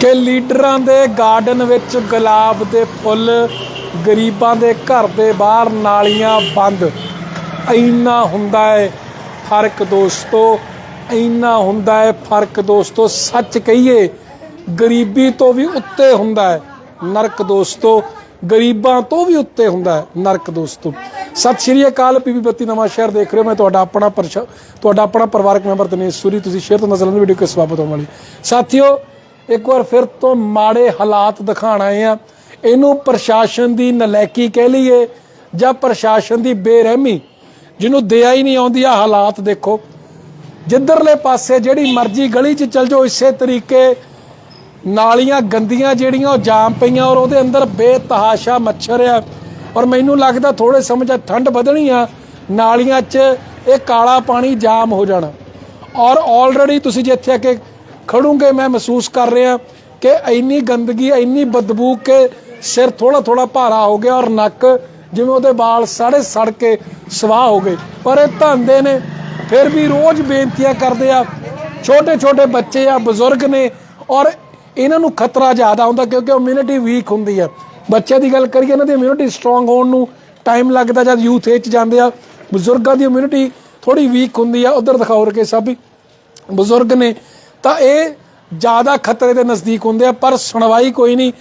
ਕਿ ਲੀਡਰਾਂ ਦੇ ਗਾਰਡਨ ਵਿੱਚ ਗੁਲਾਬ ਦੇ ਫੁੱਲ, ਗਰੀਬਾਂ ਦੇ ਘਰ ਦੇ ਬਾਹਰ ਨਾਲੀਆਂ ਬੰਦ। ਇੰਨਾ ਹੁੰਦਾ ਹੈ ਫ਼ਰਕ ਦੋਸਤੋ, ਇੰਨਾ ਹੁੰਦਾ ਹੈ ਫ਼ਰਕ ਦੋਸਤੋ, ਸੱਚ ਕਹੀਏ, ਗਰੀਬੀ ਤੋਂ ਵੀ ਉੱਤੇ ਹੁੰਦਾ ਹੈ ਨਰਕ ਦੋਸਤੋ ਗਰੀਬਾਂ ਤੋਂ ਵੀ ਉੱਤੇ ਹੁੰਦਾ ਹੈ, ਨਰਕ ਦੋਸਤੋ ਸਤਿ ਸ਼੍ਰੀ ਅਕਾਲ ਪੀਪੀ ਬੱਤੀ ਨਵਾਂ ਸ਼ਹਿਰ ਦੇਖ ਰਹੇ ਹੋ। ਮੈਂ ਤੁਹਾਡਾ ਆਪਣਾ ਪਰਛ- ਤੁਹਾਡਾ ਆਪਣਾ ਪਰਿਵਾਰਕ ਮੈਂਬਰ ਦਿਨੇਸ਼ ਸੂਰੀ। ਤੁਸੀਂ ਸ਼ੇਅਰ ਤੋਂ ਨਜ਼ਰ ਵੀਡੀਓ ਕੇ ਸਵਾਗਤ ਹੋਣ ਵਾਲੀ। ਸਾਥੀਓ, ਇੱਕ ਵਾਰ ਫਿਰ ਤੋਂ ਮਾੜੇ ਹਾਲਾਤ ਦਿਖਾਣ ਆਏ ਆ ਇਹਨੂੰ ਪ੍ਰਸ਼ਾਸਨ ਦੀ ਨਲੈਕੀ ਕਹਿ ਲਈਏ ਜਾਂ ਪ੍ਰਸ਼ਾਸਨ ਦੀ ਬੇਰਹਿਮੀ, ਜਿਹਨੂੰ ਦਇਆ ਹੀ ਨਹੀਂ ਆਉਂਦੀ ਆ ਹਾਲਾਤ ਦੇਖੋ। ਜਿੱਧਰਲੇ ਪਾਸੇ ਜਿਹੜੀ ਮਰਜ਼ੀ ਗਲੀ 'ਚ ਚੱਲ ਜਾਓ, ਇਸੇ ਤਰੀਕੇ ਨਾਲੀਆਂ ਗੰਦੀਆਂ ਜਿਹੜੀਆਂ ਉਹ ਜਾਮ ਪਈਆਂ ਔਰ ਉਹਦੇ ਅੰਦਰ ਬੇਤਹਾਸ਼ਾ ਮੱਛਰ ਆ। ਔਰ ਮੈਨੂੰ ਲੱਗਦਾ ਥੋੜੇ ਸਮੇਂ 'ਚ ਠੰਡ ਵਧਣੀ ਆ, ਨਾਲੀਆਂ 'ਚ ਇਹ ਕਾਲਾ ਪਾਣੀ ਜਾਮ ਹੋ ਜਾਣਾ। ਔਰ ਆਲਰੇਡੀ ਤੁਸੀਂ ਜਿੱਥੇ ਆ ਕੇ ਖੜੂਗੇ, ਮੈਂ ਮਹਿਸੂਸ ਕਰ ਰਿਹਾ ਕਿ ਇੰਨੀ ਗੰਦਗੀ, ਇੰਨੀ ਬਦਬੂ ਕਿ ਸਿਰ ਥੋੜਾ ਥੋੜਾ ਭਾਰਾ ਹੋ ਗਿਆ ਔਰ ਨੱਕ ਜਿਵੇਂ ਉਹਦੇ ਵਾਲ ਸਾੜੇ ਸੜ ਕੇ ਸਵਾਹ ਹੋ ਗਏ। ਪਰ ਇਹ ਧੰਦੇ ਨੇ। ਫਿਰ ਵੀ ਰੋਜ਼ ਬੇਨਤੀਆਂ ਕਰਦੇ ਆ ਛੋਟੇ ਛੋਟੇ ਬੱਚੇ ਆ, ਬਜ਼ੁਰਗ ਨੇ ਔਰ ਇਹਨਾਂ ਨੂੰ ਖਤਰਾ ਜ਼ਿਆਦਾ ਹੁੰਦਾ ਕਿਉਂਕਿ ਇਮਿਊਨਿਟੀ ਵੀਕ ਹੁੰਦੀ ਆ। ਬੱਚਿਆਂ ਦੀ ਗੱਲ ਕਰੀਏ, ਇਹਨਾਂ ਦੀ ਇਮਿਊਨਿਟੀ ਸਟਰੋਂਗ ਹੋਣ ਨੂੰ ਟਾਈਮ ਲੱਗਦਾ ਜਦ ਯੂਥ ਏਜ 'ਚ ਜਾਂਦੇ ਆ। ਬਜ਼ੁਰਗਾਂ ਦੀ ਇਮਿਊਨਿਟੀ ਥੋੜੀ ਵੀਕ ਹੁੰਦੀ ਆ। ਉਧਰ ਦਿਖਾਓ ਰਕੇ ਸਭ ਬਜ਼ੁਰਗ ਨੇ ਤਾਂ ਇਹ ਜ਼ਿਆਦਾ ਖਤਰੇ ਦੇ ਨਜ਼ਦੀਕ ਹੁੰਦੇ ਆ। ਪਰ ਸੁਣਵਾਈ ਕੋਈ ਨਹੀਂ।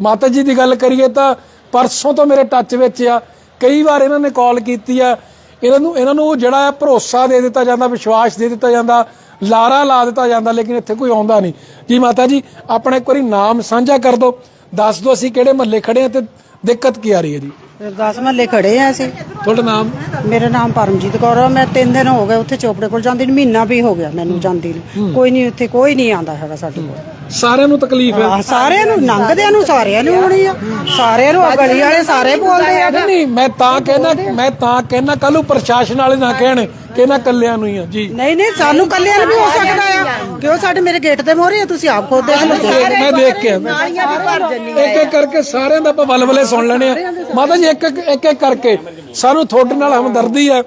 ਮਾਤਾ ਜੀ ਦੀ ਗੱਲ ਕਰੀਏ ਤਾਂ ਪਰਸੋਂ ਤੋਂ ਮੇਰੇ ਟੱਚ ਵਿੱਚ ਆ। ਕਈ ਵਾਰ ਇਹਨਾਂ ਨੇ ਕਾਲ ਕੀਤੀ ਆ। ਇਹਨਾਂ ਨੂੰ ਇਹਨਾਂ ਨੂੰ ਜਿਹੜਾ ਭਰੋਸਾ ਦੇ ਦਿੱਤਾ ਜਾਂਦਾ, ਵਿਸ਼ਵਾਸ ਦੇ ਦਿੱਤਾ ਜਾਂਦਾ। ਲਾਰਾ ਲਾ ਦਿੱਤਾ ਜਾਂਦਾ ਲੇਕਿਨ ਇੱਥੇ ਕੋਈ ਆਉਂਦਾ ਨਹੀਂ। ਜੀ ਮਾਤਾ ਜੀ ਆਪਣਾ ਇੱਕ ਵਾਰੀ ਨਾਮ ਸਾਂਝਾ ਕਰ ਦਿਓ। ਦੱਸ ਦਿਓ ਅਸੀਂ ਕਿਹੜੇ ਮਹੱਲੇ ਖੜੇ ਆ ਤੇ ਦਿੱਕਤ ਕੀ ਆ ਰਹੀ ਹੈ ਜੀ? 10 ਮਹੱਲੇ ਖੜੇ ਆ ਅਸੀਂ। ਤੁਹਾਡਾ ਨਾਮ? ਮੇਰਾ ਨਾਮ ਪਰਮਜੀਤ ਕੌਰ ਆ। ਮੈਂ 3 ਦਿਨ ਹੋ ਗਏ ਉੱਥੇ ਚੋਪੜੇ ਕੋਲ ਜਾਂਦੀ ਨੂੰ ਮਹੀਨਾ ਵੀ ਹੋ ਗਿਆ ਮੈਨੂੰ ਜਾਂਦੀ ਨੂੰ। ਕੋਈ ਨਹੀਂ ਉੱਥੇ ਕੋਈ ਨਹੀਂ ਆਂਦਾ ਹੈਗਾ ਸਾਡੇ ਕੋਲ। ਸਾਰਿਆਂ ਨੂੰ ਤਕਲੀਫ ਹੈ। ਆਹ, ਸਾਰਿਆਂ ਨੂੰ ਲੰਘਦਿਆਂ ਨੂੰ ਸਾਰਿਆਂ ਨੂੰ ਹੋਣੀ ਆ। ਸਾਰਿਆਂ ਨੂੰ ਆਹ ਗਲੀ ਵਾਲੇ ਸਾਰੇ ਬੋਲਦੇ ਆ। ਨਹੀਂ ਨਹੀਂ ਮੈਂ ਤਾਂ ਕਹਿੰਦਾ ਮੈਂ ਤਾਂ ਕਹਿੰਦਾ ਕੱਲ ਨੂੰ ਪ੍ਰਸ਼ਾਸਨ ਵਾਲੇ ਨਾ ਕਹਿਣ। ਕਿ ਇਹਨਾਂ ਕੱਲਿਆਂ ਨੂੰ ਹੀ ਆ ਜੀ। ਨਹੀਂ ਨਹੀਂ ਸਾਨੂੰ ਕੱਲਿਆਂ ਨੂੰ ਵੀ ਹੋ ਸਕਦਾ ਆ। ਕਿਉਂ ਸਾਡੇ ਮੇਰੇ ਗੇਟ ਤੇ ਮੋਰੇ ਆ ਤੁਸੀਂ ਆਪ ਖੁਦ ਦੇਖ ਲਓ ਮੈਂ ਦੇਖ ਕੇ ਆਇਆ। ਇੱਕ ਇੱਕ ਕਰਕੇ ਸਾਰਿਆਂ ਦਾ ਆਪਾਂ ਬਲਬਲੇ ਸੁਣ ਲੈਣੇ ਆ। ਮਾਤਾ ਜੀ ਇੱਕ ਇੱਕ ਇੱਕ ਇੱਕ ਕਰਕੇ ਸਾਨੂੰ ਤੁਹਾਡੇ ਨਾਲ ਹਮਦਰਦੀ ਹੈ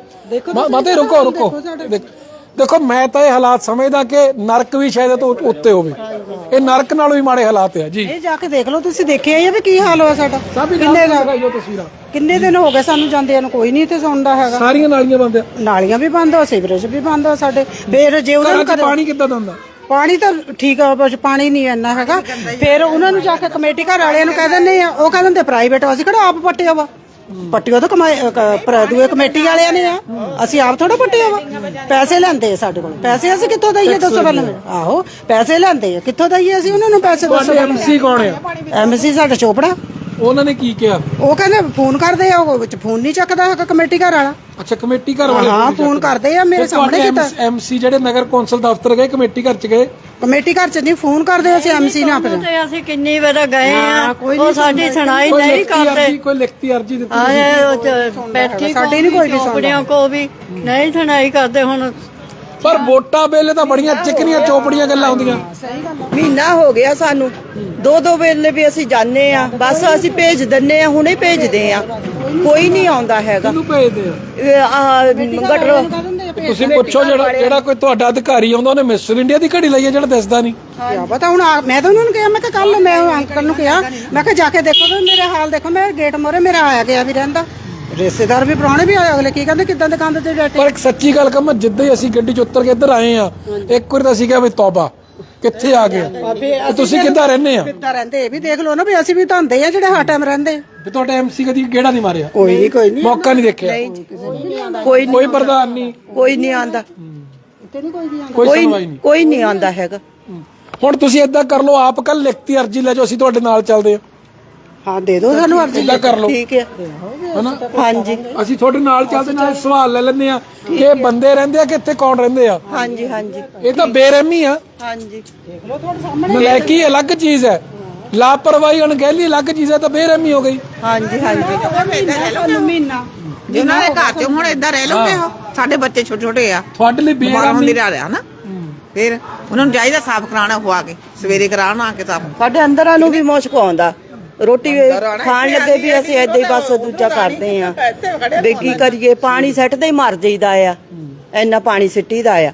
ਮਾ- ਮਾਤਾ ਜੀ ਰੁਕੋ ਰੁਕੋ। ਦੇਖ- ਮੈਂ ਤਾਂ ਇਹ ਹਾਲਾਤ ਸਮਝਦਾ ਕਿ ਨਰਕ ਵੀ ਸ਼ਾਇਦ ਇਹ ਤੋਂ ਉੱਤੇ ਹੋਵੇ। ਇਹ ਨਰਕ ਨਾਲੋਂ ਵੀ ਮਾੜੇ ਹਾਲਾਤ ਆ ਜੀ। ਇਹ ਜਾ ਕੇ ਦੇਖ ਲਓ ਤੁਸੀਂ ਦੇਖਿਆ ਹੀ ਆ ਵੀ ਕੀ ਹਾਲ ਹੋਇਆ ਸਾਡਾ? ਕਿੰਨੇ ਦਿਖਾਈਓ ਤਸਵੀਰਾਂ। ਕਿੰਨੇ ਦਿਨ ਹੋ ਗਏ ਸਾਨੂੰ ਜਾਂਦਿਆਂ ਨੂੰ? ਕੋਈ ਨਹੀਂ ਇੱਥੇ ਸੁਣਦਾ ਹੈਗਾ। ਸਾਰੀਆਂ ਨਾਲੀਆਂ ਬੰਦ ਆ। ਨਾਲੀਆਂ ਵੀ ਬੰਦ ਹੋ ਸੀਵਰੇਜ ਵੀ ਬੰਦ ਹੋ ਸਾਡੇ। ਫੇਰ ਜੇ ਉਹਨਾਂ ਘਰਾਂ ਨੂੰ 'ਚ ਪਾਣੀ ਕਿੱਦਾਂ ਦਾ ਹੁੰਦਾ? ਪਾਣੀ ਤਾਂ ਠੀਕ ਆ ਬਸ ਪਾਣੀ ਨਹੀਂ ਇੰਨਾ ਹੈਗਾ। ਫਿਰ ਉਹਨਾਂ ਨੂੰ ਜਾ ਕੇ ਕਮੇਟੀ ਘਰ ਵਾਲਿਆਂ ਨੂੰ ਕਹਿ ਦਿੰਦੇ ਆ ਉਹ ਕਹਿ ਦਿੰਦੇ ਪ੍ਰਾਈਵੇਟ ਅਸੀਂ ਕਿਹੜਾ ਆਪ ਪੱਟਿਆ ਵਾ? ਪੱਟਿਓ ਤਾਂ ਕਮਾਈ ਅ, ਕ- ਪਰ ਦੂਏ ਕਮੇਟੀ ਵਾਲਿਆਂ ਨੇ ਆ। ਅਸੀਂ ਆਪ ਥੋੜਾ ਪੱਟਿਆ ਵਾ। ਪੈਸੇ ਲੈਂਦੇ ਆ ਸਾਡੇ ਕੋਲ। ਪੈਸੇ ਅਸੀਂ ਕਿੱਥੋਂ ਦਈਏ ਦੱਸੋ ਪਹਿਲਾਂ ਮੈਨੂੰ। ਆਹੋ ਪੈਸੇ ਲੈਂਦੇ ਆ। ਕਿੱਥੋਂ ਦਈਏ ਅਸੀਂ? ਉਹਨਾਂ ਨੂੰ ਪੈਸੇ ਦੱਸੋ। ਐਮਸੀ ਕੌਣ ਆ? ਐਮਸੀ ਸਾਡਾ ਚੋਪੜਾ। ਉਹਨਾਂ ਨੇ ਕੀ ਕਿਹਾ? ਉਹ ਕਹਿੰਦੇ ਫੋਨ ਕਰਦੇ ਆ ਉਹ ਵਿੱਚ ਫੋਨ ਨਹੀਂ ਚੱਕਦਾ ਹੈਗਾ ਕਮੇਟੀ ਘਰ ਵਾਲਾ। ਅੱਛਾ ਕਮੇਟੀ ਘਰ ਵਾਲੇ ਹਾਂ ਫੋਨ ਕਰਦੇ ਆ ਮੇਰੇ ਸਾਹਮਣੇ ਕੀਤਾ। ਐਮਸੀ ਜਿਹੜੇ ਨਗਰ ਕੌਂਸਲ ਦਫ਼ਤਰ ਗਏ ਕਮੇਟੀ ਘਰ ਚ ਗਏ? ਕਮੇਟੀ ਘਰ ਚ ਨਹੀਂ ਫੋਨ ਕਰਦੇ ਅਸੀਂ ਐਮਸੀ ਨਾਲ ਆਪਣੇ। ਤੇ ਅਸੀਂ ਕਿੰਨੀ ਵਾਰ ਗਏ ਆ। ਉਹ ਸਾਡੀ ਸੁਣਾਈ ਨਹੀਂ ਕਰਦੇ। ਕੋਈ ਲਿਖਤੀ ਅਰਜੀ ਦਿੱਤੀ ਬੈਠੀ ਸਾਡੀ ਨੀ ਕੋਈ ਵੀ ਸੁਣਦਾ। ਕੋ ਵੀ ਨਹੀਂ ਸੁਣਾਈ ਕਰਦੇ ਹੁਣ। ਪਰ ਵੋਟਾਂ ਵੇਲੇ ਤਾਂ ਬੜੀਆਂ ਚਿਕਨੀਆਂ ਚੋਪੜੀਆਂ ਗੱਲਾਂ ਹੁੰਦੀਆਂ। ਮਹੀਨਾ ਹੋ ਗਿਆ ਸਾਨੂੰ। ਦੋ ਦੋ ਵੇਲੇ ਵੀ ਅਸੀਂ ਜਾਂਦੇ ਆ ਬਸ ਅਸੀਂ ਭੇਜ ਦਿੰਨੇ ਆ ਹੁਣੇ ਭੇਜਦੇ ਆ। ਕੋਈ ਨਹੀਂ ਆਉਂਦਾ ਹੈਗਾ। ਕਿਹਨੂੰ ਭੇਜਦੇ ਆ? ਇਹ ਆਹ ਗਟਰ ਤੁਸੀਂ ਪੁੱਛੋ ਜਿਹੜਾ ਜਿਹੜਾ ਕੋਈ ਤੁਹਾਡਾ ਅਧਿਕਾਰੀ ਆਉਂਦਾ ਉਹਨੇ ਮਿਸਟਰ ਇੰਡੀਆ ਦੀ ਘੜੀ ਲਈ ਹੈ ਜਿਹੜਾ ਦੱਸਦਾ ਨਹੀਂ। ਕਿਆ ਪਤਾ ਹੁਣ ਆ- ਮੈਂ ਤਾਂ ਉਹਨਾਂ ਨੂੰ ਕਿਹਾ ਮੈਂ ਕਿਹਾ ਕੱਲ ਮੈਂ ਉਹ ਅੰਕਲ ਨੂੰ ਕਿਹਾ ਮੈਂ ਕਿਹਾ ਜਾ ਕੇ ਦੇਖੋ ਤੇ ਮੇਰੇ ਹਾਲ ਦੇਖੋ ਮੈਂ ਗੇਟ ਮੋਰੇ ਮੇਰਾ ਆਇਆ ਗਿਆ ਵੀ ਰਹਿੰਦਾ। ਰਿਸ਼ਤੇਦਾਰ ਵੀ ਪ੍ਰਾਹੁਣੇ ਵੀ ਆਏ ਅਗਲੇ ਕੀ ਕਹਿੰਦੇ ਕਿਦਾਂ ਦੇ ਕੰਧ ਤੇ ਬੈਠੇ। ਪਰ ਇੱਕ ਸੱਚੀ ਗੱਲ ਕਹਾਂ ਜਿੱਦਾਂ ਹੀ ਅਸੀਂ ਗੱਡੀ ਚ ਉੱਤਰ ਕੇ ਇੱਧਰ ਆਏ ਆ ਇੱਕ ਵਾਰੀ ਤਾਂ ਅਸੀਂ ਕਿਹਾ ਵੀ ਤੌਬਾ। ਕਿੱਥੇ ਆ ਗਏ? ਤੇ ਤੁਸੀਂ ਕਿੱਦਾਂ ਰਹਿੰਦੇ ਆ? ਕਿੱਦਾਂ ਰਹਿੰਦੇ? ਇਹ ਵੀ ਦੇਖ ਲਓ ਨਾ ਵੀ ਅਸੀਂ ਵੀ ਧੰਦੇ ਆ ਜਿਹੜੇ ਹਰ ਟਾਈਮ ਰਹਿੰਦੇ। ਵੀ ਤੁਹਾਡਾ ਐਮਸੀ ਕਦੀ ਕਿਹੜਾ ਨਹੀਂ ਮਾਰਿਆ? ਕੋਈ ਨਹੀਂ ਕੋਈ ਨਹੀਂ ਮੌਕਾ ਨਹੀਂ ਦੇਖਿਆ? ਕੋਈ ਕੋਈ ਪ੍ਰਧਾਨ ਨਹੀਂ? ਕੋਈ ਨਹੀਂ ਆਂਦਾ ਕੋਈ ਕੋਈ ਸੁਣਵਾਈ ਨਹੀਂ? ਕੋਈ ਨਹੀਂ ਆਂਦਾ ਹੈਗਾ। ਹੁਣ ਤੁਸੀਂ ਏਦਾਂ ਕਰ ਲਓ ਆਪ ਕੱਲ ਲਿਖਤੀ ਅਰਜੀ ਲੈ ਜਾਓ ਅਸੀਂ ਤੁਹਾਡੇ ਨਾਲ ਚੱਲਦੇ ਆ ਹਾਂ ਦੇ ਦਿਓ ਸਾਨੂੰ ਅਰਜੀ ਏਦਾਂ ਕਰ ਲਓ। ਠੀਕ ਹੈ। ਹਨਾ? ਹਾਂਜੀ। ਅਸੀਂ ਤੁਹਾਡੇ ਨਾਲ ਚੱਲਦੇ ਨਾਲ ਸਵਾਲ ਲੈ ਲੈਂਦੇ ਆ ਕਿ ਇਹ ਬੰਦੇ ਰਹਿੰਦੇ ਆ ਕਿ ਇੱਥੇ ਕੌਣ ਰਹਿੰਦੇ ਆ? ਹਾਂਜੀ ਹਾਂਜੀ। ਇਹ ਤਾਂ ਬੇਰਹਿਮੀ ਆ। ਹਾਂਜੀ। ਨਲਾਇਕੀ ਅਲੱਗ ਚੀਜ਼ ਹੈ। ਲਾਪਰਵਾਹੀ ਅਣਗਹਿਲੀ ਅਲੱਗ ਚੀਜ਼ ਹੈ ਤਾਂ ਬੇਰਹਿਮੀ ਹੋ ਗਈ। ਹਾਂਜੀ ਹਾਂਜੀ। ਜਿਨ੍ਹਾਂ ਦੇ ਘਰ ਚ ਹੁਣ ਇਦਾਂ ਰਹਿ ਲਓਗੇ ਉਹ ਸਾਡੇ ਬੱਚੇ ਛੋਟੇ ਛੋਟੇ ਆ। ਤੁਹਾਡੇ ਲਈ ਬੇਰਹਿਮੀ ਰਹਿ ਰਿਹਾ ਨਾ ਫਿਰ ਉਹਨਾਂ ਨੂੰ ਚਾਹੀਦਾ ਸਾਫ਼ ਕਰਾਉਣਾ ਹੋ ਆ ਕੇ ਸਵੇਰੇ ਕਰਾਉਣ ਆ ਕੇ ਸਾਫ਼। ਸਾਡੇ ਅੰਦਰਾਂ ਨੂੰ ਵੀ ਮੁਸ਼ਕ ਆਉਂਦਾ। ਰੋਟੀ ਖਾਣ ਲੱਗੇ ਵੀ ਅਸੀਂ ਏਦਾਂ ਹੀ ਬਸ ਦੂਜਾ ਕਰਦੇ ਆ ਵੀ ਕੀ ਕਰੀਏ ਪਾਣੀ ਸੱਟਦੇ ਹੀ ਮਰ ਜਾਈਦਾ ਆ। ਇੰਨਾ ਪਾਣੀ ਸਿੱਟੀਦਾ ਆ।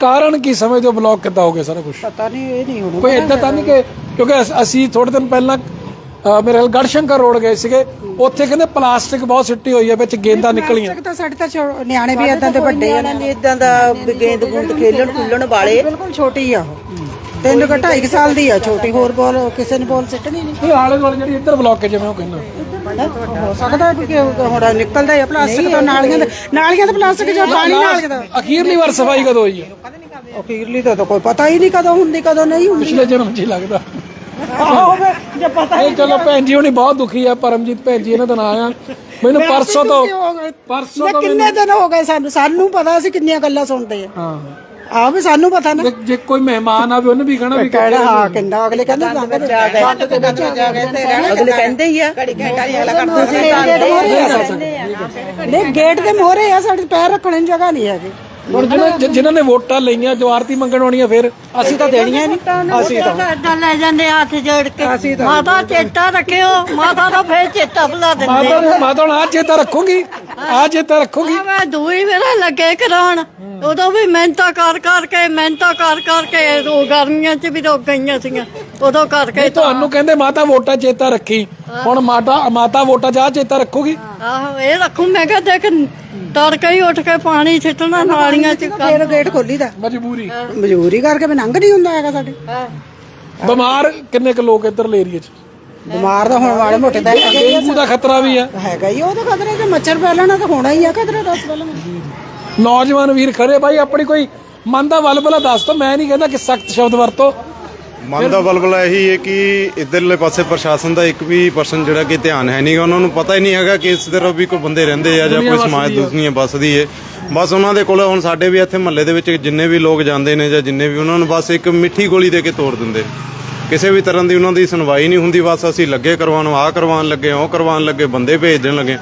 ਕਾਰਨ ਕੀ ਸਮਝਦੇ ਹੋ ਬਲੌਕ ਕਿੱਦਾਂ ਹੋ ਗਿਆ ਸਾਰਾ ਕੁਝ ਪਤਾ ਨਹੀਂ ਇਹ ਨਹੀਂ ਹੁਣ ਕੋਈ ਏਦਾਂ ਤਾਂ ਨਹੀਂ ਕਿ ਕਿਉਂਕਿ ਅਸ- ਅਸੀਂ ਥੋੜੇ ਦਿਨ ਪਹਿਲਾਂ ਅ, ਮੇਰੇ ਖਿਆਲ ਗੜਸ਼ੰਕਰ ਰੋਡ ਗਏ ਸੀਗੇ। ਉੱਥੇ ਕਹਿੰਦੇ ਪਲਾਸਟਿਕ ਬਹੁਤ ਸਿੱਟੀ ਹੋਈ ਹੈ ਵਿੱਚ ਗੇਂਦਾਂ ਨਿਕਲੀਆਂ। ਪਲਾਸਟਿਕ ਤਾਂ ਸਾਡੇ ਤਾਂ ਛੋ- ਨਿਆਣੇ ਵੀ ਇਦਾਂ ਦੇ ਵੱਡੇ ਆ ਨੇ। ਇਦਾਂ ਦਾ ਵੀ ਗੇਂਦ ਗੂੰਦ ਖੇਲਣ ਖੁੱਲਣ ਵਾਲੇ। ਬਿਲਕੁਲ ਛੋਟੀ ਆ ਉਹ। ਤਿੰਨ ਕੁ ਢਾਈ ਕੁ ਸਾਲ ਦੀ ਆ ਛੋਟੀ ਹੋਰ ਬੋਲ ਕਿਸੇ ਨੇ ਬੋਲ ਸਿੱਟਣੀ ਨਹੀਂ। ਇਹ ਆਲੇ ਦੁਆਲੇ ਜਿਹੜੀ ਇੱਧਰ ਬਲੌਕ ਹੈ ਜਿਵੇਂ ਉਹ ਕਹਿੰਦਾ। ਹੋ? ਸਕਦਾ ਕਿ ਹੁਣ ਨਿਕਲਦਾ ਹੈ ਪਲਾਸਟਿਕ ਤੋਂ ਨਾਲੀਆਂ ਦੇ ਨਾਲੀਆਂ ਦੇ ਪਲਾਸਟਿਕ ਜੋ ਪਾਣੀ ਨਾਲ ਦਾ। ਅਖੀਰਲੀ ਵਾਰ ਸਫ਼ਾਈ ਕਦੋਂ ਹੋਈ ਹੈ ਅਖੀਰਲੀ ਤਾਂ ਕੋਈ ਪਤਾ ਹੀ ਨਹੀਂ ਕਦੋਂ ਹੁੰਦੀ ਕਦੋਂ ਨਹੀਂ ਹੁੰਦੀ। ਪਿਛਲੇ ਜਨਮ 'ਚ ਹੀ ਲੱਗਦਾ। ਆਹੋ ਫਿਰ ਜੇ ਪਤਾ ਇਹ ਚਲੋ ਭੈਣ ਜੀ ਹੁਣੀ ਬਹੁਤ ਦੁਖੀ ਆ ਪਰਮਜੀਤ ਭੈਣ ਜੀ ਇਹਨਾਂ ਦਾ ਨਾਂ ਆ। ਮੈਨੂੰ ਪਰਸੋਂ ਤੋਂ ਪਰਸੋਂ ਤੋਂ ਕਿੰਨੇ ਦਿਨ ਹੋ ਗਏ ਸਾਨੂੰ ਸਾਨੂੰ ਪਤਾ ਅਸੀਂ ਕਿੰਨੀਆਂ ਗੱਲਾਂ ਸੁਣਦੇ ਆ। ਹਾਂ। ਆ ਵੀ ਸਾਨੂੰ ਪਤਾ ਨਾ। ਜੇ- ਜੇ ਕੋਈ ਮਹਿਮਾਨ ਆਵੇ ਉਹਨੇ ਵੀ ਕਹਣਾ ਵੀ ਕਹਿਣਾ ਹਾਂ ਕਿੰਨਾ ਅਗਲੇ ਕਹਿੰਦੇ ਲੰਘ ਅਗਲੇ ਕਹਿੰਦੇ ਹੀ ਆ। ਨਹੀਂ ਗੇਟ ਦੇ ਮੋਹਰੇ ਆ। ਸਾਡੇ ਪੈਰ ਰੱਖਣ ਨੂੰ ਜਗ੍ਹਾ ਨਹੀਂ ਹੈਗੀ। ਹੁਣ ਜਿਹਨਾਂ ਜਿਨ੍ਹਾਂ ਨੇ ਵੋਟਾਂ ਲਈਆਂ ਜੋ ਆਰਤੀ ਮੰਗਣ ਆਉਣੀਆਂ ਫਿਰ ਅਸੀਂ ਤਾਂ ਦੇਣੀਆਂ ਨਹੀਂ। ਅਸੀਂ ਤਾਂ ਏਦਾਂ ਲੈ ਜਾਂਦੇ ਹੱਥ ਜੋੜ ਕੇ। ਮਾਤਾ ਚੇਤਾ ਰੱਖਿਓ ਮਾਤਾ ਦਾ ਫੇਰ ਚੇਤਾ ਭੁਲਾ ਦਿੰਦੇ। ਮਾਤਾ ਨੂੰ ਮਾਤਾ ਹੁਣ ਆ ਚੇਤਾ ਰੱਖੂਗੀ ਆ ਚੇਤਾ ਰੱਖੂਗੀ। ਆ ਮੈਂ ਦੂਈ ਵੇਲੇ ਲੱਗੇ ਕਰਾਉਣ ਉਦੋਂ ਵੀ ਮਿਹਨਤਾਂ ਕਰ ਕਰਕੇ ਮਿਹਨਤਾਂ ਕਰ ਕਰਕੇ ਉਹ ਗਰਮੀਆਂ 'ਚ ਵੀ ਰੁਕ ਗਈਆਂ ਸੀਗੀਆਂ ਉਦੋਂ ਕਰਕੇ ਤੁਹਾਨੂੰ ਕਹਿੰਦੇ ਮਾਤਾ ਵੋਟਾਂ ਚੇਤਾ ਰੱਖੀ ਹੁਣ ਮਾਤਾ ਮਾਤਾ ਵੋਟਾਂ ਜਾ ਚੇਤਾ ਰੱਖੂਗੀ। ਆਹੋ ਇਹ ਰੱਖੂ ਮੈਂ ਕਿਹਾ ਦੇਖ ਤੜਕੇ ਹੀ ਉੱਠ ਕੇ ਪਾਣੀ ਛਿੱਟਣਾ ਨਾਲੀਆਂ 'ਚ ਫੇਰ ਗੇਟ ਖੋਲੀ ਦਾ ਮਜਬੂਰੀ। ਮਜ਼ਦੂਰੀ ਕਰਕੇ ਵੀ ਨੰਗ ਨਹੀਂ ਹੁੰਦਾ ਹੈਗਾ ਸਾਡੇ। ਬਿਮਾਰ ਕਿੰਨੇ ਕੁ ਲੋਕ ਇੱਧਰਲੇ ਏਰੀਏ 'ਚ? ਬਿਮਾਰ ਤਾਂ ਹੁਣ ਵਾਲੇ ਮੋਟੇ ਤਾਂ ਹੈਗੇ ਹੀ ਆ। ਡੇਂਗੂ ਦਾ ਖਤਰਾ ਵੀ ਆ। ਹੈਗਾ ਹੀ ਆ, ਉਹ ਤਾਂ ਖਤਰੇ ਤੇ ਮੱਛਰ ਫੈਲਣਾ ਤਾਂ ਹੋਣਾ ਹੀ ਆ ਖਤਰੇ ਦੱਸ ਪਹਿਲਾਂ ਨੌਜਵਾਨ ਵੀਰ ਖੜੇ ਭਾਈ ਆਪਣੀ ਕੋਈ ਮਨ ਦਾ ਵਲਵਲਾ ਦੱਸ ਦੋ। ਮੈਂ ਨਹੀਂ ਕਹਿੰਦਾ ਕਿ ਸਖਤ ਸ਼ਬਦ ਵਰਤੋ। ਮਨ ਦਾ ਬਲਬਲਾ ਇਹੀ ਹੈ ਕਿ ਇਧਰਲੇ ਪਾਸੇ ਪ੍ਰਸ਼ਾਸਨ ਦਾ ਇੱਕ ਵੀ ਪਰਸਨ ਜਿਹੜਾ ਕਿ ਧਿਆਨ ਹੈ ਨਹੀਂਗਾ। ਉਹਨਾਂ ਨੂੰ ਪਤਾ ਹੀ ਨਹੀਂ ਹੈਗਾ ਕਿ ਇਸ ਤਰ੍ਹਾਂ ਵੀ ਕੋਈ ਬੰਦੇ ਰਹਿੰਦੇ ਆ ਜਾਂ ਕੋਈ ਸਮਾਜ ਦੁਨੀਆ ਬਸਦੀ ਹੈ ਬਸ ਉਹਨਾਂ ਦੇ ਕੋਲ ਹੁਣ ਸਾਡੇ ਵੀ ਇੱਥੇ ਮਹੱਲੇ ਦੇ ਵਿੱਚ ਜਿੰਨੇ ਵੀ ਲੋਕ ਜਾਂਦੇ ਨੇ ਜਾਂ ਜਿੰਨੇ ਵੀ ਉਹਨਾਂ ਨੂੰ ਬਸ ਇੱਕ ਮਿੱਠੀ ਗੋਲੀ ਦੇ ਕੇ ਤੋੜ ਦਿੰਦੇ। ਕਿਸੇ ਵੀ ਤਰ੍ਹਾਂ ਦੀ ਉਹਨਾਂ ਦੀ ਸੁਣਵਾਈ ਨਹੀਂ ਹੁੰਦੀ। ਬਸ ਅਸੀਂ ਲੱਗੇ ਕਰਵਾਉਣ ਆਹ ਕਰਵਾਉਣ ਲੱਗੇ ਉਹ ਕਰਵਾਉਣ ਲੱਗੇ ਬੰਦੇ ਭੇਜ ਦੇਣ ਲੱਗੇ।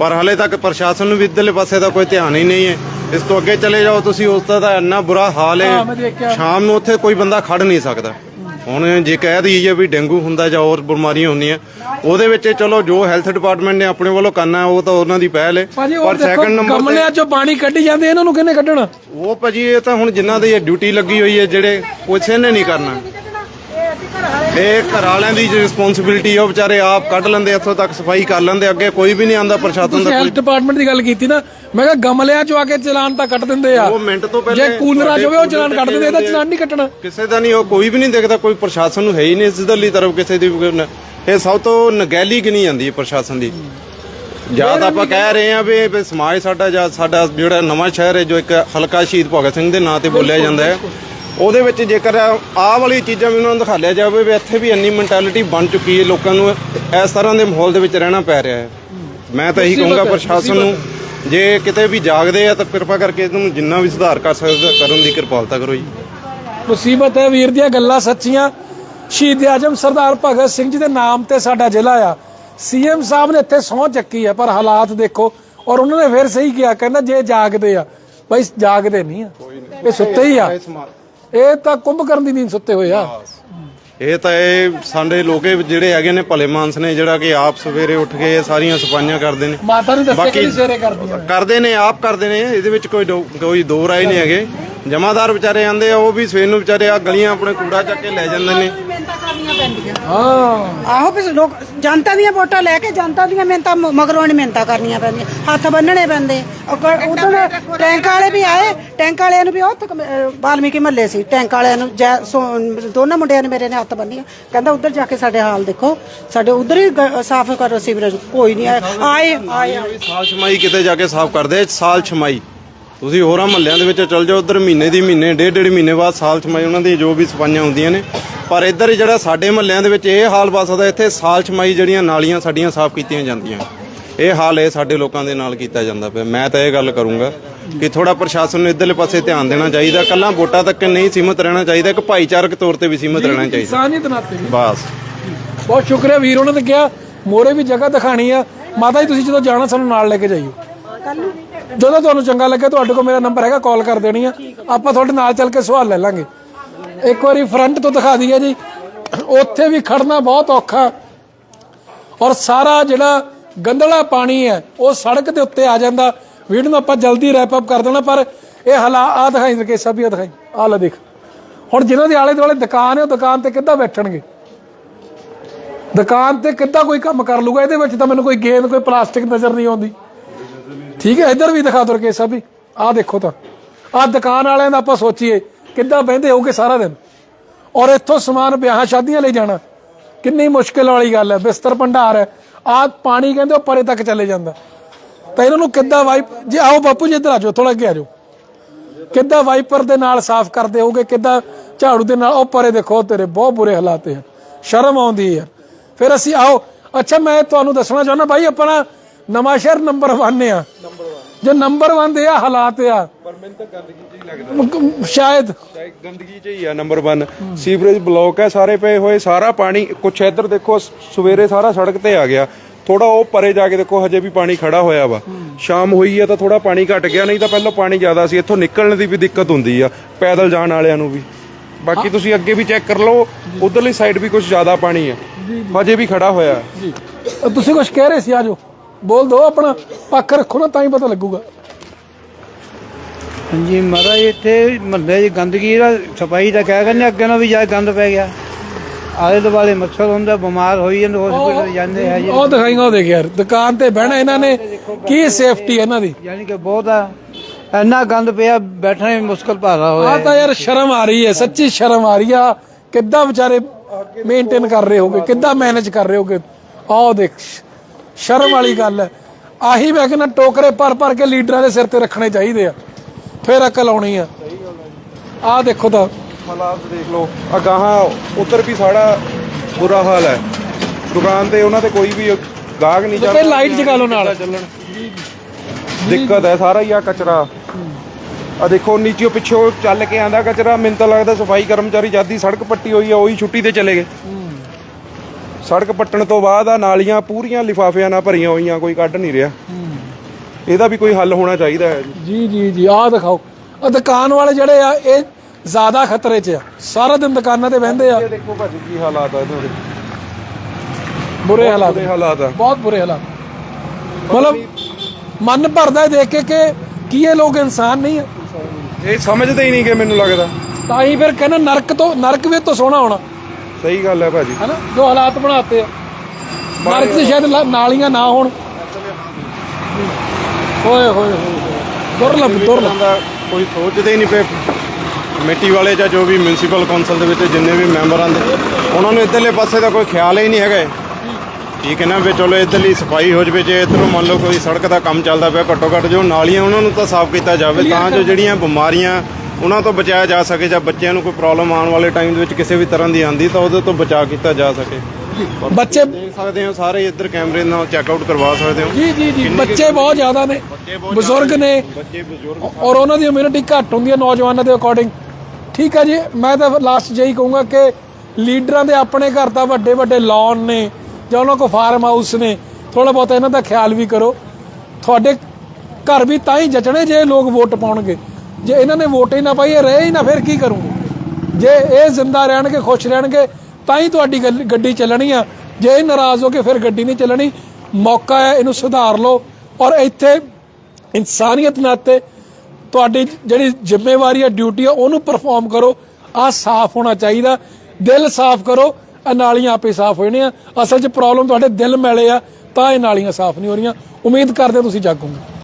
ਪਰ ਹਲੇ ਤੱਕ ਪ੍ਰਸ਼ਾਸਨ ਨੂੰ ਵੀ ਇਧਰਲੇ ਪਾਸੇ ਦਾ ਕੋਈ ਧਿਆਨ ਹੀ ਨਹੀਂ ਹੈ। ਇਸ ਤੋਂ ਅੱਗੇ ਚਲੇ ਜਾਓ ਤੁਸੀਂ ਉਸ ਦਾ ਇੰਨਾ ਬੁਰਾ ਹਾਲ ਹਾਂ। ਸ਼ਾਮ ਨੂੰ ਉੱਥੇ ਕੋਈ ਬੰਦਾ ਖੜ ਨਹੀਂ ਸਕਦਾ। ਹੁਣ ਜੇ ਕਹਿ ਦਈਏ ਵੀ ਡੇਂਗੂ ਹੁੰਦਾ ਜਾਂ ਹੋਰ ਬਿਮਾਰੀਆਂ ਹੁੰਦੀਆਂ ਉਹਦੇ ਵਿੱਚ ਚਲੋ ਜੋ ਹੈਲਥ ਡਿਪਾਰਟਮੈਂਟ ਨੇ ਆਪਣੇ ਵੱਲੋਂ ਕਰਨਾ ਉਹ ਤਾਂ ਉਹਨਾਂ ਦੀ ਪਹਿਲ ਹੈ। ਭਾਜੀ ਉਹ ਪਰ ਦੇਖੋ ਸੈਕੰਡ ਨੰਬਰ ਗਮਲਿਆਂ 'ਚੋਂ ਪਾਣੀ ਕੱਢੀ ਜਾਂਦੇ ਇਹਨਾਂ ਨੂੰ ਕਿਹਨੇ ਕੱਢਣਾ? ਉਹ ਭਾਜੀ ਇਹ ਤਾਂ ਹੁਣ ਜਿਨ੍ਹਾਂ ਦੀ ਡਿਊਟੀ ਲੱਗੀ ਹੋਈ ਹੈ ਜਿਹੜੇ ਕਿਸੇ ਨੇ ਨਹੀਂ ਕਰਨਾ। ਇਹ ਘਰ ਵਾਲਿਆਂ ਦੀ ਰਿਸਪੌਂਸਿਬਿਲਟੀ ਉਹ ਵਿਚਾਰੇ ਆਪ ਕੱਢ ਲੈਂਦੇ ਇੱਥੋਂ ਤੱਕ ਸਫ਼ਾਈ ਕਰ ਲੈਂਦੇ ਅੱਗੇ ਕੋਈ ਵੀ ਨਹੀਂ ਆਂਦਾ ਪ੍ਰਸ਼ਾਸਨ ਦਾ ਕੋਈ ਡਿਪਾਰਟਮੈਂਟ ਦੀ ਗੱਲ ਕੀਤੀ ਨਾ ਮੈਂ ਕਿਹਾ ਗਮਲਿਆਂ 'ਚੋਂ ਆ ਕੇ ਚਲਾਨ ਤਾਂ ਕੱਟ ਦਿੰਦੇ ਆ। ਉਹ ਮਿੰਟ ਤੋਂ ਪਹਿਲੇ ਜੇ ਕੂਲਰਾਂ 'ਚ ਹੋਵੇ ਉਹ ਚਲਾਨ ਕੱਟ ਦਿੰਦੇ ਇਹਦਾ ਚਲਾਨ ਨਹੀਂ ਕੱਟਣਾ। ਕਿਸੇ ਦਾ ਨਹੀਂ ਉਹ ਕੋਈ ਵੀ ਨਹੀਂ ਦੇਖਦਾ ਕੋਈ ਪ੍ਰਸ਼ਾਸਨ ਨੂੰ ਹੈ ਹੀ ਨਹੀਂ ਸਿੱਧਰਲੀ ਤਰਫ ਕਿਸੇ ਦੀ ਵੀ ਨ- ਇਹ ਸਭ ਤੋਂ ਨਗੈਲੀ ਗਿਣੀ ਜਾਂਦੀ ਹੈ ਪ੍ਰਸ਼ਾਸਨ ਦੀ। ਜਾਂ ਤਾਂ ਆਪਾਂ ਕਹਿ ਰਹੇ ਹਾਂ ਵੀ ਵੀ ਸਮਾਜ ਸਾਡਾ ਜਾਂ ਸਾਡਾ ਜਿਹੜਾ ਨਵਾਂ ਸ਼ਹਿਰ ਹੈ ਜੋ ਇੱਕ ਹਲਕਾ ਸ਼ਹੀਦ ਭਗਤ ਸਿੰਘ ਦੇ ਨਾਂ ਤੇ ਬੋਲਿਆ ਜਾਂਦਾ ਹੈ। ਉਹਦੇ ਵਿੱਚ ਜੇਕਰ ਆਹ ਵਾਲੀ ਚੀਜ਼ਾਂ ਵੀ ਉਹਨਾਂ ਨੂੰ ਦਿਖਾਲਿਆ ਜਾਵੇ ਵੀ ਇੱਥੇ ਵੀ ਇੰਨੀ ਮੈਂਟੈਲਿਟੀ ਬਣ ਚੁੱਕੀ ਹੈ ਲੋਕਾਂ ਨੂੰ ਇਸ ਤਰ੍ਹਾਂ ਦੇ ਮਾਹੌਲ ਦੇ ਵਿੱਚ ਰਹਿਣਾ ਪੈ ਰਿਹਾ ਹੈ। ਮੈਂ ਤਾਂ ਇਹੀ ਕਹੂੰਗਾ ਪ੍ਰਸ਼ਾਸਨ ਨੂੰ ਜੇ ਕਿਤੇ ਵੀ ਜਾਗਦੇ ਆ ਤਾਂ ਕਿਰਪਾ ਕਰਕੇ ਇਹਨੂੰ ਜਿੰਨਾ ਵੀ ਸੁਧਾਰ ਕਰ ਸਕਦਾ ਕਰਨ ਦੀ ਕਿਰਪਾਲਤਾ ਕਰੋ ਜੀ। ਮੁਸੀਬਤ ਹੈ ਵੀਰ ਦੀਆਂ ਗੱਲਾਂ ਸੱਚੀਆਂ। ਸ਼ਹੀਦ ਆਜਮ ਸਰਦਾਰ ਭਗਤ ਸਿੰਘ ਜੀ ਦੇ ਨਾਮ ਤੇ ਸਾਡਾ ਜ਼ਿਲ੍ਹਾ ਆ। ਸੀਐਮ ਸਾਹਿਬ ਨੇ ਇੱਥੇ ਸਹੁੰ ਚੱਕੀ ਆ ਪਰ ਹਾਲਾਤ ਦੇਖੋ ਔਰ ਉਹਨਾਂ ਨੇ ਫਿਰ ਸਹੀ ਕਿਹਾ ਕਹਿੰਦਾ ਜੇ ਜਾਗਦੇ ਆ ਬਈ ਜਾਗਦੇ ਨਹੀਂ ਆ ਇਹ ਸੁੱਤੇ ਹੀ ਆ। ਇਹ ਤਾਂ ਕੁੰਭ ਕਰਨ ਦੀ ਨੀਂਦ ਸੁੱਤੇ ਹੋਏ ਆ। ਇਹ ਤਾਂ ਇਹ ਸਾਡੇ ਲੋਕੇ ਜਿਹੜੇ ਹੈਗੇ ਨੇ ਭਲੇ ਮਾਨਸ ਨੇ ਜਿਹੜਾ ਕਿ ਆਪ ਸਵੇਰੇ ਉੱਠ ਕੇ ਇਹ ਸਾਰੀਆਂ ਸਫਾਈਆਂ ਕਰਦੇ ਨੇ। ਮਾਤਾ ਨੂੰ ਦੱਸਿਆ ਕਿ ਸਵੇਰੇ ਕਰਦੀਆਂ ਕਰਦੇ ਨੇ ਆਪ ਕਰਦੇ ਨੇ ਇਹਦੇ ਵਿੱਚ ਕੋਈ ਦੋ- ਕੋਈ ਦੋ ਰਾਏ ਨਹੀਂ ਹੈਗੇ। ਜਮਾਦਾਰ ਵਿਚਾਰੇ ਆਂਦੇ ਆ ਉਹ ਵੀ ਸਵੇਰ ਨੂੰ ਵਿਚਾਰੇ ਆ ਗਲੀਆਂ ਆਪਣੇ ਕੂੜਾ ਚੱਕ ਕੇ ਲੈ ਜਾਂਦੇ ਨੇ। ਹਾਂ। ਆਹੋ ਵੀ ਲੋਕ ਜਨਤਾ ਦੀਆਂ ਵੋਟਾਂ ਲੈ ਕੇ ਜਨਤਾ ਦੀਆਂ ਮਿਹਨਤਾਂ ਮ- ਮਗਰੋਂ ਨਹੀਂ ਮਿਹਨਤਾਂ ਕਰਨੀਆਂ ਪੈਂਦੀਆਂ। ਹੱਥ ਬੰਨਣੇ ਪੈਂਦੇ। ਉਦੋਂ ਟੈਂਕ ਵਾਲੇ ਵੀ ਆਏ। ਟੈਂਕ ਵਾਲਿਆਂ ਨੂੰ ਵੀ ਉਹ ਉੱਥੇ ਕਮ- ਅਹ ਵਾਲਮੀਕੀ ਮਹੱਲੇ ਸੀ। ਟੈਂਕ ਵਾਲਿਆਂ ਨੂੰ ਜੈ- ਸੋ- ਦੋਨਾਂ ਮੁੰਡਿਆਂ ਨੇ ਮੇਰੇ ਨੇ ਹੱਥ ਬੰਨੀਆਂ ਕਹਿੰਦਾ ਉੱਧਰ ਜਾ ਕੇ ਸਾਡੇ ਹਾਲ ਦੇਖੋ। ਸਾਡੇ ਉੱਧਰ ਹੀ ਗ- ਸਾਫ਼ ਕਰੋ ਸੀਵਰੇਜ ਕੋਈ ਨਹੀਂ ਆਏ ਆਏ ਆਏ ਵੀ ਸਾਲ ਛਮਾਈ ਕਿਤੇ ਜਾ ਕੇ ਸਾਫ਼ ਕਰਦੇ ਆ, ਸਾਲ ਛਮਾਈ। ਤੁਸੀਂ ਹੋਰਾਂ ਮਹੱਲਿਆਂ ਦੇ ਵਿੱਚ ਚਲ ਜਾਓ ਉਧਰ ਮਹੀਨੇ ਦੀ ਮਹੀਨੇ ਡੇਢ ਡੇਢ ਮਹੀਨੇ ਬਾਅਦ ਸਾਲ ਛਮਾਈ ਉਹਨਾਂ ਦੀ ਜੋ ਵੀ ਸਫਾਈਆਂ ਹੁੰਦੀਆਂ ਨੇ ਪਰ ਇੱਧਰ ਜਿਹੜਾ ਸਾਡੇ ਮਹੱਲਿਆਂ ਦੇ ਵਿੱਚ ਇਹ ਹਾਲ ਵਸਦਾ ਇੱਥੇ ਸਾਲ ਛਮਾਈ ਜਿਹੜੀਆਂ ਨਾਲੀਆਂ ਸਾਡੀਆਂ ਸਾਫ਼ ਕੀਤੀਆਂ ਜਾਂਦੀਆਂ। ਇਹ ਹਾਲ ਇਹ ਸਾਡੇ ਲੋਕਾਂ ਦੇ ਨਾਲ ਕੀਤਾ ਜਾਂਦਾ ਪਿਆ। ਮੈਂ ਤਾਂ ਇਹ ਗੱਲ ਕਰੂੰਗਾ ਕਿ ਥੋੜਾ ਪ੍ਰਸ਼ਾਸਨ ਨੂੰ ਇੱਧਰਲੇ ਪਾਸੇ ਧਿਆਨ ਦੇਣਾ ਚਾਹੀਦਾ। ਕੱਲਾ ਵੋਟਾਂ ਤੱਕ ਨਹੀਂ ਸੀਮਤ ਰਹਿਣਾ ਚਾਹੀਦਾ ਇੱਕ ਭਾਈਚਾਰਕ ਤੌਰ ਤੇ ਵੀ ਸੀਮਤ ਰਹਿਣਾ ਚਾਹੀਦਾ। ਇਨਸਾਨੀਅਤ ਨਾਤੇ। ਬਸ। ਬਹੁਤ ਸ਼ੁਕਰੀਆ ਵੀਰ ਉਹਨਾਂ ਨੇ ਕਿਹਾ ਮੋਰੇ ਵੀ ਜਗ੍ਹਾ ਦਿਖਾਣੀ ਆ। ਮਾਤਾ ਜੀ ਤੁਸੀਂ ਜਦੋਂ ਜਾਣਾ ਸਾਨੂੰ ਨਾਲ ਲੈ ਕੇ ਜਾਈਓ। ਜਦੋਂ ਤੁਹਾਨੂੰ ਚੰਗਾ ਲੱਗੇ ਤੁਹਾਡੇ ਕੋਲ ਮੇਰਾ ਨੰਬਰ ਹੈਗਾ ਕਾਲ ਕਰ ਦੇਣੀ ਆ। ਆਪਾਂ ਤੁਹਾਡੇ ਨਾਲ ਚੱਲ ਕੇ ਸਵਾਲ ਲੈ ਲਾਂਗੇ। ਇੱਕ ਵਾਰੀ ਫਰੰਟ ਤੋਂ ਦਿਖਾ ਦਈਏ ਜੀ। ਉੱਥੇ ਵੀ ਖੜਨਾ ਬਹੁਤ ਔਖਾ। ਔਰ ਸਾਰਾ ਜਿਹੜਾ ਗੰਦਲਾ ਪਾਣੀ ਹੈ, ਉਹ ਸੜਕ ਦੇ ਉੱਤੇ ਆ ਜਾਂਦਾ। ਵੀਡੀਓ ਨੂੰ ਆਪਾਂ ਜਲਦੀ ਰੈਪ ਅਪ ਕਰ ਦੇਣਾ, ਪਰ ਇਹ ਹਲਾ ਆ ਦਿਖਾਈ ਰਕੇਸ਼ਾ ਵੀ, ਆ ਦਿਖਾਈ। ਆ ਲੈ ਦੇਖ। ਹੁਣ ਜਿਨ੍ਹਾਂ ਦੇ ਆਲੇ ਦੁਆਲੇ ਦੁਕਾਨ ਹੈ, ਉਹ ਦੁਕਾਨ ਤੇ ਕਿੱਦਾਂ ਬੈਠਣਗੇ? ਦੁਕਾਨ ਤੇ ਕਿੱਦਾਂ ਕੋਈ ਕੰਮ ਕਰ ਲੂਗਾ ਇਹਦੇ ਵਿੱਚ ਤਾਂ ਮੈਨੂੰ ਕੋਈ ਗੇਂਦ, ਕੋਈ ਪਲਾਸਟਿਕ ਨਜ਼ਰ ਨਹੀਂ ਆਉਂਦੀ। ਠੀਕ ਹੈ, ਇੱਧਰ ਵੀ ਦਿਖਾ ਦੋ ਰਕੇਸ਼ਾ ਵੀ। ਆਹ ਦੇਖੋ ਤਾਂ। ਆਹ ਦੁਕਾਨ ਵਾਲਿਆਂ ਦਾ ਆਪਾਂ ਸੋਚੀਏ ਕਿੱਦਾਂ ਬਹਿੰਦੇ ਹੋਗੇ ਸਾਰਾ ਦਿਨ? ਔਰ ਇੱਥੋਂ ਸਮਾਨ ਵਿਆਹਾਂ ਸ਼ਾਦੀਆਂ ਲਈ ਜਾਣਾ। ਕਿੰਨੀ ਮੁਸ਼ਕਿਲ ਵਾਲੀ ਗੱਲ ਹੈ, ਬਿਸਤਰ ਭੰਡਾਰ ਹੈ। ਆਹ ਪਾਣੀ ਕਹਿੰਦੇ ਉਹ ਪਰੇ ਤੱਕ ਚਲੇ ਜਾਂਦਾ। ਤਾਂ ਇਹਨਾਂ ਨੂੰ ਕਿੱਦਾਂ ਵਾਈਪ ਜੇ ਆਓ ਬਾਪੂ ਜੀ ਇੱਧਰ ਆ ਜਾਓ ਥੋੜਾ ਅੱਗੇ ਆ ਜਾਓ। ਕਿੱਦਾਂ ਵਾਈਪਰ ਦੇ ਨਾਲ ਸਾਫ਼ ਕਰਦੇ ਹੋਗੇ, ਕਿੱਦਾਂ ਝਾੜੂ ਦੇ ਨਾਲ ਉਹ ਪਰੇ ਦੇਖੋ, ਤੇਰੇ ਬਹੁਤ ਬੁਰੇ ਹਾਲਾਤ ਹੈ। ਸ਼ਰਮ ਆਉਂਦੀ ਹੈ। ਫਿਰ ਅਸੀਂ ਆਓ। ਅੱਛਾ, ਮੈਂ ਤੁਹਾਨੂੰ ਦੱਸਣਾ ਚਾਹੁੰਦਾ, ਭਾਈ, ਆਪਣਾ ਨਵਾਂ ਸ਼ਹਿਰ ਨੰਬਰ 1 ਆ। ਜੋ ਨੰਬਰ 1 ਦੇ ਆ ਹਾਲਾਤ ਆ। ਪਰ ਮੈਨੂੰ ਤਾਂ ਗੰਦਗੀ ਚ ਹੀ ਲੱਗਦਾ। ਸ਼ਾਇਦ। ਗੰਦਗੀ ਚ ਹੀ ਆ ਨੰਬਰ 1 ਸੀਵਰੇਜ ਬਲੌਕ ਹੈ ਸਾਰੇ ਪਏ ਹੋਏ ਸਾਰਾ ਪਾਣੀ ਕੁਛ ਇੱਧਰ ਦੇਖੋ ਸਵੇਰੇ ਸਾਰਾ ਸੜਕ ਤੇ ਆ ਗਿਆ। ਥੋੜਾ ਉਹ ਪਰੇ ਜਾ ਕੇ ਦੇਖੋ ਹਜੇ ਵੀ ਪਾਣੀ ਖੜਾ ਹੋਇਆ ਵਾ। ਸ਼ਾਮ ਹੋਈ ਹੈ ਤਾਂ ਥੋੜਾ ਪਾਣੀ ਘਟ ਗਿਆ ਨਹੀਂ ਤਾਂ ਪਹਿਲਾਂ ਪਾਣੀ ਜ਼ਿਆਦਾ ਸੀ। ਇੱਥੋਂ ਨਿਕਲਣ ਦੀ ਵੀ ਦਿੱਕਤ ਹੁੰਦੀ ਆ ਪੈਦਲ ਜਾਣ ਵਾਲਿਆਂ ਨੂੰ ਵੀ। ਬਾਕੀ ਤੁਸੀਂ ਅੱਗੇ ਵੀ ਚੈੱਕ ਕਰ ਲਓ ਉਧਰਲੀ ਸਾਈਡ ਵੀ ਕੁਝ ਜ਼ਿਆਦਾ ਪਾਣੀ ਹੈ ਹਜੇ ਵੀ ਖੜਾ ਹੋਇਆ। ਜੀ। ਤੁਸੀਂ ਕੁਝ ਕਹਿ ਰਹੇ ਸੀ ਆਜੋ ਬੋਲ ਦੋ ਆਪਣਾ ਪੱਖ ਰੱਖੋ ਨਾ ਤਾਂ ਹੀ ਪਤਾ ਲੱਗੂਗਾ। ਹਾਂਜੀ ਮਹਾਰਾਜ ਇੱਥੇ ਮਹੱਲੇ 'ਚ ਗੰਦਗੀ ਦਾ ਸਫ਼ਾਈ ਦਾ ਕਹਿ ਕਹਿੰਦੇ ਅੱਗੇ ਨਾਲ ਵੀ ਜਾ ਗੰਦ ਪੈ ਗਿਆ। ਆਲੇ ਦੁਆਲੇ ਮੱਛਰ ਹੁੰਦਾ ਬਿਮਾਰ ਹੋਈ ਜਾਂਦੇ ਹਸਪੀਟਲ ਜਾਂਦੇ ਹੈ ਜੀ। ਉਹ ਦਿਖਾਈਗਾ ਉਹ ਦੇਖ ਯਾਰ ਦੁਕਾਨ ਤੇ ਬਹਿਣਾ ਇਹਨਾਂ ਨੇ ਕੀ ਸੇਫਟੀ ਇਹਨਾਂ ਦੀ? ਯਾਨੀ ਕਿ ਬਹੁਤ ਆ ਇੰਨਾ ਗੰਦ ਪਿਆ ਬੈਠਣਾ ਵੀ ਮੁਸ਼ਕਲ ਭਾਰਾ ਹੋਇਆ ਆ ਤਾਂ ਯਾਰ ਸ਼ਰਮ ਆ ਰਹੀ ਹੈ ਸੱਚੀ ਸ਼ਰਮ ਆ ਰਹੀ ਆ। ਕਿੱਦਾਂ ਵਿਚਾਰੇ ਮੇਨਟੇਨ ਕਰ ਰਹੇ ਹੋਗੇ ਕਿੱਦਾਂ ਮੈਨੇਜ ਕਰ ਰਹੇ ਹੋਗੇ? ਆਹ ਦੇਖ ਸ਼ਰਮ ਵਾਲੀ ਗੱਲ ਹੈ। ਆਹੀ ਮੈਂ ਕਹਿੰਦਾ ਟੋਕਰੇ ਭਰ ਭਰ ਕੇ ਲੀਡਰਾਂ ਦੇ ਸਿਰ ਤੇ ਰੱਖਣੇ ਚਾਹੀਦੇ ਆ। ਫੇਰ ਅਕਲ ਆਉਣੀ ਆ। ਆਹ ਦੇਖੋ ਤਾਂ। ਹਾਲਾਤ ਦੇਖ ਲਓ। ਆ ਗਾਹਾਂ ਉੱਧਰ ਵੀ ਸਾਡਾ ਬੁਰਾ ਹਾਲ ਹੈ। ਦੁਕਾਨ ਤੇ ਉਹਨਾਂ ਤੇ ਕੋਈ ਵੀ ਗਾਹਕ ਨਹੀਂ ਤੇ ਲਾਈਟ ਜਗਾ ਲਓ ਨਾਲ। ਦਿੱਕਤ ਹੈ ਸਾਰਾ ਹੀ ਆ ਕਚਰਾ। ਆ ਦੇਖੋ ਨੀਚਿਓ ਪਿੱਛੋਂ ਚੱਲ ਕੇ ਆਂਦਾ ਕਚਰਾ। ਮੈਨੂੰ ਤਾਂ ਲੱਗਦਾ ਸਫ਼ਾਈ ਕਰਮਚਾਰੀ ਜਦ ਸੜਕ ਪੱਟੀ ਹੋਈ ਆ ਉਹੀ ਛੁੱਟੀ ਤੇ ਚਲੇ ਗਏ। ਸੜਕ ਪੱਟਣ ਤੋਂ ਬਾਅਦ ਆ ਨਾਲੀਆਂ ਪੂਰੀਆਂ ਲਿਫਾਫਿਆਂ ਨਾਲ ਭਰੀਆਂ ਹੋਈਆਂ ਕੋਈ ਕੱਢ ਨਹੀਂ ਰਿਹਾ। ਇਹਦਾ ਵੀ ਕੋਈ ਹੱਲ ਹੋਣਾ ਚਾਹੀਦਾ ਹੈ ਜੀ। ਜੀ ਜੀ ਆਹ ਦਿਖਾਓ। ਆ ਦੁਕਾਨ ਵਾਲੇ ਜਿਹੜੇ ਆ ਇਹ ਜ਼ਿਆਦਾ ਖਤਰੇ 'ਚ ਆ। ਸਾਰਾ ਦਿਨ ਦੁਕਾਨਾਂ ਤੇ ਬਹਿੰਦੇ ਆ। ਇਹ ਦੇਖੋ ਭਾਜੀ ਕੀ ਹਾਲਾਤ ਆ ਇਹਨਾਂ ਦੇ ਬੁਰੇ ਹਾਲਾਤ ਬੁਰੇ ਹਾਲਾਤ ਆ। ਬਹੁਤ ਬੁਰੇ ਹਾਲਾਤ। ਮਤਲਬ ਮਨ ਭਰਦਾ ਹੈ ਦੇਖ ਕੇ ਕਿ ਕੀ ਇਹ ਲੋਕ ਇਨਸਾਨ ਨਹੀਂ ਆ। ਇਹ ਸਮਝਦੇ ਹੀ ਨਹੀਂ ਕਿ ਮੈਨੂੰ ਲੱਗਦਾ। ਤਾਂ ਹੀ ਫਿਰ ਕਹਿੰਦਾ ਨਰਕ ਤੋਂ ਨਰਕ ਵੀ ਤੋਂ ਸੋਹਣਾ ਹੋਣਾ। ਸਹੀ ਗੱਲ ਹੈ ਭਾਜੀ। ਹੈਨਾ? ਜੋ ਹਾਲਾਤ ਬਣਾਤੇ ਆ। ਨਰਕ 'ਚ ਸ਼ਾਇਦ ਲਾ- ਨਾਲੀਆਂ ਨਾ ਹੋਣ। ਹੋਏ ਹੋਏ ਹੋਏ। ਦੁਰਲਭ ਦੁਰਲਭ ਦਾ ਕੋਈ ਸੋਚਦੇ ਹੀ ਨਹੀਂ ਪਏ। ਕਮੇਟੀ ਵਾਲੇ ਜਾਂ ਜੋ ਵੀ ਮਿਊਨਿਸਪਲ ਕੌਂਸਲ ਦੇ ਵਿੱਚ ਜਿੰਨੇ ਵੀ ਮੈਂਬਰ ਆਂਦੇ ਉਹਨਾਂ ਨੂੰ ਇੱਧਰਲੇ ਪਾਸੇ ਦਾ ਕੋਈ ਖਿਆਲ ਹੀ ਨਹੀਂ ਹੈਗਾ ਇਹ। ਠੀਕ ਹੈ ਨਾ ਵੀ ਚਲੋ ਇੱਧਰਲੀ ਸਫ਼ਾਈ ਹੋ ਜਵੇ ਜੇ ਇੱਧਰੋਂ ਮੰਨ ਲਓ ਕੋਈ ਸੜਕ ਦਾ ਕੰਮ ਚੱਲਦਾ ਪਿਆ ਘੱਟੋ ਘੱਟ ਜੋ ਨਾਲੀਆਂ ਉਹਨਾਂ ਨੂੰ ਤਾਂ ਸਾਫ਼ ਕੀਤਾ ਜਾਵੇ ਤਾਂ ਜੋ ਜਿਹੜੀਆਂ ਬਿਮਾਰੀਆਂ ਉਹਨਾਂ ਤੋਂ ਬਚਾਇਆ ਜਾ ਸਕੇ ਜਾਂ ਬੱਚਿਆਂ ਨੂੰ ਕੋਈ ਪ੍ਰੋਬਲਮ ਆਉਣ ਵਾਲੇ ਟਾਈਮ ਦੇ ਵਿੱਚ ਕਿਸੇ ਵੀ ਤਰ੍ਹਾਂ ਦੀ ਆਂਦੀ ਤਾਂ ਉਹਦੇ ਤੋਂ ਬਚਾਅ ਕੀਤਾ ਜਾ ਸਕੇ। ਬੱਚੇ ਦੇਖ ਸਕਦੇ ਹੋ ਸਾਰੇ ਇੱਧਰ ਕੈਮਰੇ ਨਾਲ ਚੈੱਕ ਆਊਟ ਕਰਵਾ ਸਕਦੇ ਹੋ। ਜੀ ਜੀ ਜੀ ਬੱਚੇ ਬਹੁਤ ਜ਼ਿਆਦਾ ਨੇ। ਬਜ਼ੁਰਗ ਨੇ। ਬੱਚੇ ਬਜ਼ੁਰਗ ਔਰ ਉਹਨਾਂ ਦੀ ਇਮਿਊਨਿਟੀ ਘੱਟ ਹੁੰਦੀ ਹੈ ਨੌਜਵਾਨਾਂ ਦੇ ਅਕੋਰਡਿੰਗ ਠੀਕ ਹੈ ਜੀ ਮੈਂ ਤਾਂ ਲਾਸਟ ਜਿਹੀ ਕਹੂੰਗਾ ਕਿ ਲੀਡਰਾਂ ਦੇ ਆਪਣੇ ਘਰ ਤਾਂ ਵੱਡੇ ਵੱਡੇ ਲਾਨ ਨੇ ਜਾਂ ਉਹਨਾਂ ਕੋ ਫਾਰਮ ਹਾਊਸ ਨੇ। ਥੋੜਾ ਬਹੁਤ ਇਹਨਾਂ ਦਾ ਖਿਆਲ ਵੀ ਕਰੋ। ਤੁਹਾਡੇ ਘਰ ਵੀ ਤਾਂ ਹੀ ਜਚਣੇ ਜੇ ਲੋਕ ਵੋਟ ਪਾਉਣਗੇ। ਜੇ ਇਹਨਾਂ ਨੇ ਵੋਟ ਹੀ ਨਾ ਪਾਈ, ਇਹ ਰਹੇ ਹੀ ਨਾ, ਫਿਰ ਕੀ ਕਰੂੰਗੇ? ਜੇ ਇਹ ਜ਼ਿੰਦਾ ਰਹਿਣਗੇ, ਖੁਸ਼ ਰਹਿਣਗੇ, ਤਾਂ ਹੀ ਤੁਹਾਡੀ ਗੱਡੀ ਚੱਲਣੀ ਆ। ਜੇ ਇਹ ਨਾਰਾਜ਼ ਹੋ ਕੇ ਫਿਰ ਗੱਡੀ ਨਹੀਂ ਚੱਲਣੀ, ਮੌਕਾ ਹੈ ਇਹਨੂੰ ਸੁਧਾਰ ਲਓ। ਔਰ ਇੱਥੇ ਇਨਸਾਨੀਅਤ ਨਾਤੇ ਤੁਹਾਡੀ ਜਿਹੜੀ ਜ਼ਿੰਮੇਵਾਰੀ ਆ, ਡਿਊਟੀ ਆ, ਉਹਨੂੰ ਪਰਫਾਰਮ ਕਰੋ। ਆ ਸਾਫ਼ ਹੋਣਾ ਚਾਹੀਦਾ। ਦਿਲ ਸਾਫ਼ ਕਰੋ। ਇਹ ਨਾਲੀਆਂ ਆਪੇ ਸਾਫ਼ ਹੋ ਜਾਣੀਆਂ। ਅਸਲ 'ਚ ਪ੍ਰੋਬਲਮ ਤੁਹਾਡੇ ਦਿਲ ਮੈਲੇ ਆ, ਤਾਂ ਇਹ ਨਾਲੀਆਂ ਸਾਫ਼ ਨਹੀਂ ਹੋ ਰਹੀਆਂ। ਉਮੀਦ ਕਰਦੇ ਤੁਸੀਂ ਜਾਗੋਗੇ।